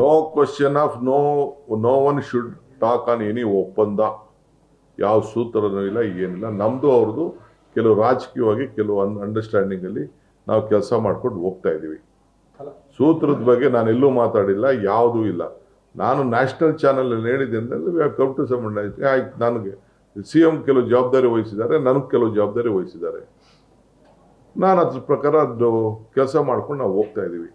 No question of no no one should talk on any ಒಪ್ಪಂದ ಯಾವ ಸೂತ್ರನೂ ಇಲ್ಲ, ಏನಿಲ್ಲ. ನಮ್ದು ಅವ್ರದ್ದು ಕೆಲವು ರಾಜಕೀಯವಾಗಿ ಕೆಲವು ಅಂಡರ್ಸ್ಟ್ಯಾಂಡಿಂಗ್ ಅಲ್ಲಿ ನಾವು ಕೆಲಸ ಮಾಡ್ಕೊಂಡು ಹೋಗ್ತಾ ಇದೀವಿ ಸೂತ್ರದ ಬಗ್ಗೆ ನಾನು ಎಲ್ಲೂ ಮಾತಾಡಿಲ್ಲ, ಯಾವುದೂ ಇಲ್ಲ. ನಾನು ನ್ಯಾಷನಲ್ ಚಾನಲ್ ಅಲ್ಲಿ ಹೇಳಿದೆ ಅಂದ್ರೆ ಕಮ್ ಟು ಸಮ್ ಆಯ್ತು, ನನಗೆ. ಸಿ ಎಂ ಕೆಲವು ಜವಾಬ್ದಾರಿ ವಹಿಸಿದ್ದಾರೆ, ನನಗೆ ಕೆಲವು ಜವಾಬ್ದಾರಿ ವಹಿಸಿದ್ದಾರೆ. ನಾನು ಅದ್ರ ಪ್ರಕಾರ ಅದು ಕೆಲಸ ಮಾಡ್ಕೊಂಡು ನಾವು ಹೋಗ್ತಾ ಇದ್ದೀವಿ.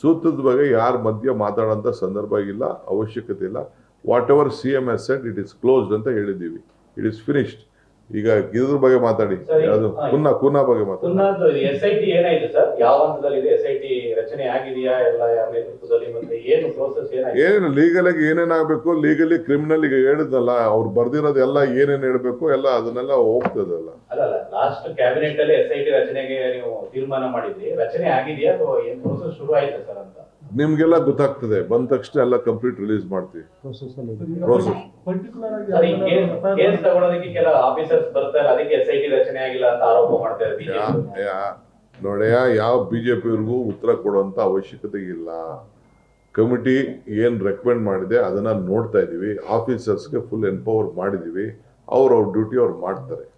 ಸೂತ್ರದ ಬಗ್ಗೆ ಯಾರ ಮಧ್ಯ ಮಾತಾಡೋಂಥ ಸಂದರ್ಭ ಇಲ್ಲ, ಅವಶ್ಯಕತೆ ಇಲ್ಲ. Whatever C M S set it is closed ಅಂತ ಹೇಳಿದ್ದೀವಿ. ಇಟ್ ಇಸ್ ಫಿನಿಶ್ಡ್ ಈಗ ಗಿರಿದ್ರ ಬಗ್ಗೆ ಮಾತಾಡಿ. ಅದು ಹಾ, ಕುನ್ನ ಕುನ್ನ ಬಗ್ಗೆ ಮಾತಾಡಿ. ಪುನಃ ಎಸ್ ಐ ಟಿ ಏನಾಯ್ತು ಸರ್? ಯಾವ ಹಂತದಲ್ಲಿದೆ ಎಸ್ ಐ ಟಿ ರಚನೆ ಆಗಿದೆಯಾ? ಎಲ್ಲ ನೇತೃತ್ವದಲ್ಲಿ ಮತ್ತೆ ಏನು ಪ್ರೋಸೆಸ್ ಏನಾಯ್ತು ಏನು ಆಗಿ ಏನೇನಾಗಬೇಕು ಲೀಗಲಿ ಕ್ರಿಮಿನಲ್ ಈಗ ಹೇಳಿದ್ನಲ್ಲ ಅವ್ರು ಬರ್ದಿರೋದೆಲ್ಲ ಏನೇನು ಹೇಳಬೇಕು? ಎಲ್ಲ ಅದನ್ನೆಲ್ಲ ಹೋಗ್ತದಲ್ಲ ಅಲ್ಲ ಲಾಸ್ಟ್ ಕ್ಯಾಬಿನೆಟ್ ಅಲ್ಲಿ ಎಸ್ ಐ ಟಿ ರಚನೆಗೆ ನೀವು ತೀರ್ಮಾನ ಮಾಡಿದ್ರಿ. ರಚನೆ ಆಗಿದೆಯಾ ಅಥವಾ ಏನು ಪ್ರೋಸೆಸ್ ಶುರು ಆಯ್ತಾ ಸರ್ ಅಂತ? ನಿಮ್ಗೆಲ್ಲ ಗೊತ್ತಾಗ್ತದೆ. ಬಂದ ತಕ್ಷಣ ಎಲ್ಲ ಕಂಪ್ಲೀಟ್ ರಿಲೀಸ್ ಮಾಡ್ತೀವಿ. ಪ್ರೋಸೆಸ್ ಪರ್ಟಿಕ್ಯುಲರ್ ಆಗಿ ಸರ್ ಈ ಯಾವ್ದಾದ್ರು ಕೇಸ್ FIR ಕೆಲ ಆಫೀಸರ್ಸ್ ಬರ್ತಾರೆ. ಅದಕ್ಕೆ ಎಸ್ ರಚನೆ ಆಗಿಲ್ಲ ಅಂತ ಆರೋಪ ಮಾಡ್ತಾರೆ ಯಾ ಬಿಜೆಪಿ ಯಾ- ನೋಡ್ಯಾ ಯಾವ ಬಿಜೆಪಿಯವ್ರಿಗೂ ಉತ್ತರ ಕೊಡುವಂತ ಅವಶ್ಯಕತೆ ಇಲ್ಲ. ಕಮಿಟಿ ಏನ್ ರೆಕಮೆಂಡ್ ಮಾಡಿದೆ ಅದನ್ನ ನೋಡ್ತಾ ಇದೀವಿ. ಆಫೀಸರ್ಸ್ಗೆ ಫುಲ್ ಎನ್ಪವರ್ ಮಾಡಿದೀವಿ. ಅವ್ರ ಅವ್ರ ಡ್ಯೂಟಿ ಅವ್ರು ಮಾಡ್ತಾರೆ.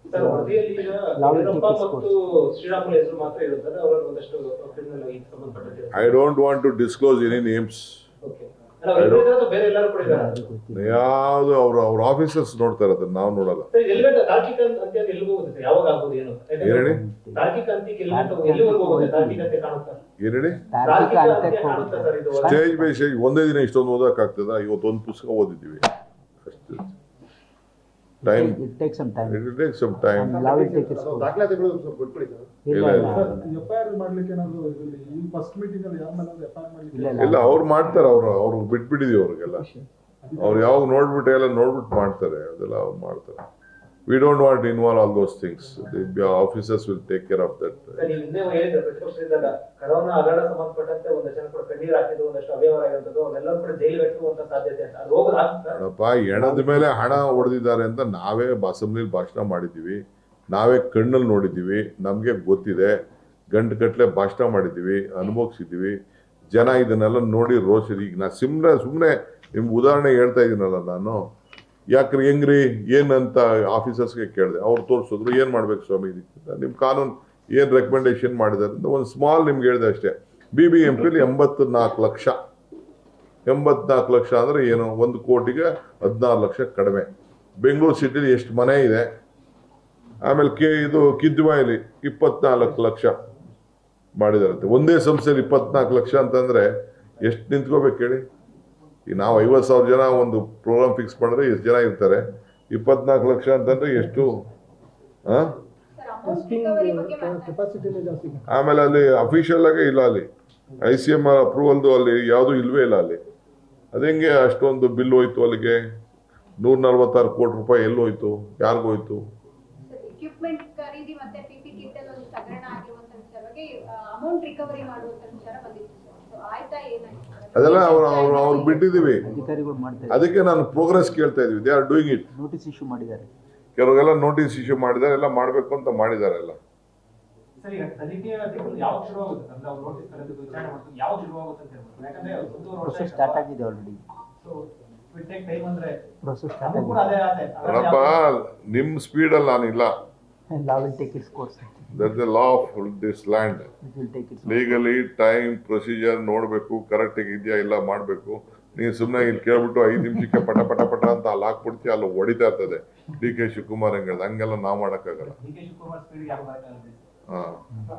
I don't want to disclose any names ಯಾವುದು ಅವರು ಅವ್ರು ಬೇರೆ ಎಲ್ಲರೂ ಕೂಡ ಇದ್ದಾರೆ. ಯಾವ್ದು ಅವ್ರ ಅವ್ರ ಆಫೀಸರ್ಸ್ ನೋಡ್ತಾರೆ ಅದನ್ನ ನಾವು ನೋಡಲ್ಲ. ಏನೇಳಿ ಸ್ಟೇಜ್ ಬೈ ಸ್ಟೇಜ್ ಒಂದೇ ದಿನ ಇಷ್ಟೊಂದು ಓದಕ್ಕಾಗ್ತದ? ಇವತ್ತೊಂದು ಇವತ್ತು ಒಂದು ಪುಸ್ತಕ ಓದಿದ್ದೀವಿ. ಅಷ್ಟು. Time it take some time it take some time love it take it's ದಾಖಲಾತಿಗಳು ಸ್ವಲ್ಪ ಬಿಟ್ಬಿಡಿ ಸರ್. ಇಲ್ಲ ಇಲ್ಲ, ಇಲ್ಲ. ಎಫ್ ಐ ಆರ್ ಮಾಡ್ಲಿಕ್ಕೆ ಏನಾದ್ರು ಇದ್ರಲ್ಲಿ ಈ ಫಸ್ಟ್ ಮೀಟಿಂಗ್ ಅಲ್ಲಿ ಯಾರ ಮೇಲೆ ಎಫ್ ಐ ಆರ್ ಮಾಡ್ಲಿಕ್ಕೆ ಇಲ್ಲ, ಇಲ್ಲ. ಅವ್ರು ಮಾಡ್ತಾರೆ ಅವ್ರು ಅವ್ರು ಬಿಟ್ಬಿಟ್ಟಿದೀವಿ ಅವ್ರಿಗೆಲ್ಲ. ಅವ್ರು ಯಾವಾಗ ನೋಡ್ಬಿಟ್ಟು ಎಲ್ಲ ನೋಡ್ಬಿಟ್ಟು ಮಾಡ್ತಾರೆ ಅದೆಲ್ಲ ಅವ್ರು ಮಾಡ್ತಾರೆ. We don't want involve all those things officers will take care of ಆಗ್ತದಾ? ಅಪ್ಪ ಎಣದ ಮೇಲೆ ಹಣ ಹೊಡೆದಿದ್ದಾರೆ ಅಂತ ನಾವೇ ಅಸೆಂಬ್ಲಿಲಿ ಭಾಷಣ ಮಾಡಿದ್ದೀವಿ. ನಾವೇ ಕಣ್ಣಲ್ಲಿ ನೋಡಿದ್ದೀವಿ. ನಮಗೆ ಗೊತ್ತಿದೆ. ಗಂಟು ಕಟ್ಲೆ ಭಾಷಣ ಮಾಡಿದ್ದೀವಿ ಅನುಭವಿಸಿದ್ದೀವಿ. ಜನ ಇದನ್ನೆಲ್ಲ ನೋಡಿ ರೋಷ ಈಗ ನಾ ಸುಮ್ಮನೆ ಸುಮ್ಮನೆ ನಿಮ್ಗೆ ಉದಾಹರಣೆ ಹೇಳ್ತಾ ಇದ್ದೀನಲ್ಲ ನಾನು. ಯಾಕ್ರಿ, ಹೆಂಗ್ರಿ, ಏನಂತ ಆಫೀಸರ್ಸ್ಗೆ ಕೇಳಿದೆ. ಅವ್ರು ತೋರಿಸಿದ್ರು, ಏನು ಮಾಡ್ಬೇಕು ಸ್ವಾಮಿ? ನಿಮ್ಮ ಕಾನೂನು ಏನು ರೆಕಮೆಂಡೇಶನ್ ಮಾಡಿದಾರೆ ಅಂತ ಒಂದು ಸ್ಮಾಲ್ ನಿಮ್ಗೆ ಹೇಳಿದೆ ಅಷ್ಟೇ. ಬಿ ಬಿ ಎಂ ಪಿಲಿ ಎಂಬತ್ನಾಲ್ಕು ಲಕ್ಷ. ಎಂಬತ್ನಾಲ್ಕು ಲಕ್ಷ ಅಂದರೆ ಏನು? ಒಂದು ಕೋಟಿಗೆ ಹದಿನಾರು ಲಕ್ಷ ಕಡಿಮೆ. ಬೆಂಗಳೂರು ಸಿಟಿಲಿ ಎಷ್ಟು ಮನೆ ಇದೆ? ಆಮೇಲೆ ಕೆ, ಇದು ಕಿದ್ವಾಯಲ್ಲಿ ಇಪ್ಪತ್ನಾಲ್ಕು ಲಕ್ಷ ಮಾಡಿದಾರಂತೆ. ಒಂದೇ ಸಂಸ್ಥೆಯಲ್ಲಿ ಇಪ್ಪತ್ನಾಲ್ಕು ಲಕ್ಷ ಅಂತಂದರೆ ಎಷ್ಟು ನಿಂತ್ಕೋಬೇಕು ಹೇಳಿ? ಈಗ ನಾವು ಐವತ್ತು ಸಾವಿರ ಜನ ಒಂದು ಪ್ರೋಗ್ರಾಮ್ ಫಿಕ್ಸ್ ಮಾಡಿದ್ರೆ ಎಷ್ಟು ಜನ ಇರ್ತಾರೆ? ಇಪ್ಪತ್ನಾಲ್ಕು ಲಕ್ಷ ಅಂತಂದ್ರೆ ಎಷ್ಟು. ಆಮೇಲೆ ಅಲ್ಲಿ ಅಫಿಷಿಯಲ್ ಆಗೇ ಇಲ್ಲ ಅಲ್ಲಿ. ಐ ಸಿ ಎಂ ಅಪ್ರೂವಲ್ದು ಅಲ್ಲಿ ಯಾವುದು ಇಲ್ವೇ ಇಲ್ಲ ಅಲ್ಲಿ. ಅದೇ ಅಷ್ಟೊಂದು ಬಿಲ್ ಹೋಯ್ತು ಅಲ್ಲಿಗೆ? ನೂರ ನಲ್ವತ್ತಾರು ಕೋಟಿ ರೂಪಾಯಿ ಎಲ್ಲಿ ಹೋಯ್ತು? ಯಾರಿಗೂ ಹೋಯ್ತು? ಖರೀದಿ ಮತ್ತೆ ಪಿಪಿ ಕಿಟ್ ಅಲ್ಲಿ ಒಂದು ಹಗರಣ ಆಗಿರುವಂತ ವಿಚಾರವಾಗಿ ಅಮೌಂಟ್ ರಿಕವರಿ ಮಾಡುವಂತ ವಿಚಾರ ಬಂದಿತ್ತು ಅದೆಲ್ಲ ಅವ್ರು ಅವ್ರು ಅವ್ರು ಬಿಟ್ಟಿದ್ದೀವಿ. ಅಧಿಕಾರಿಗಳು ಮಾಡ್ತಾರೆ ಅದಕ್ಕೆ ನಾನು ಪ್ರೋಗ್ರೆಸ್ ಕೇಳ್ತಾ ಇದೀವಿ they are doing it notice issue ಮಾಡಿದ್ದಾರೆ. ಕೆಲವರೆಲ್ಲ ನೋಟಿಸ್ ಇಶ್ಯೂ ಮಾಡಿದ್ದಾರೆ. ಎಲ್ಲ ಮಾಡಬೇಕು ಅಂತ ಮಾಡಿದ್ದಾರೆ ಎಲ್ಲ. ನಿಮ್ಮ ಸ್ಪೀಡಲ್ಲಿ ನಾನಿಲ್ಲ. That the law of this land legally time procedure ನೋಡಬೇಕು ಕರೆಕ್ಟಾಗಿ ಇದೆಯಾ ಇಲ್ಲ ಮಾಡಬೇಕು. ನೀನು ಸುಮ್ಮನೆ ಇಲ್ಲಿ ಕೇಳ್ಬಿಟ್ಟು ಐದು ನಿಮಿಷಕ್ಕೆ ಪಟ ಪಟ ಪಟ ಅಂತ ಅಲ್ಲಿ ಹಾಕ್ಬಿಡ್ತೀಯ ಅಲ್ಲಿ ಹೊಡಿತಾ ಇರ್ತದೆ. ಡಿ ಕೆ ಶಿವಕುಮಾರ್ ಹಂಗೆ ಹೇಳ್ದ ಹಂಗೆಲ್ಲ ನಾವು ಮಾಡೋಕ್ಕಾಗಲ್ಲ ಹಾಂ.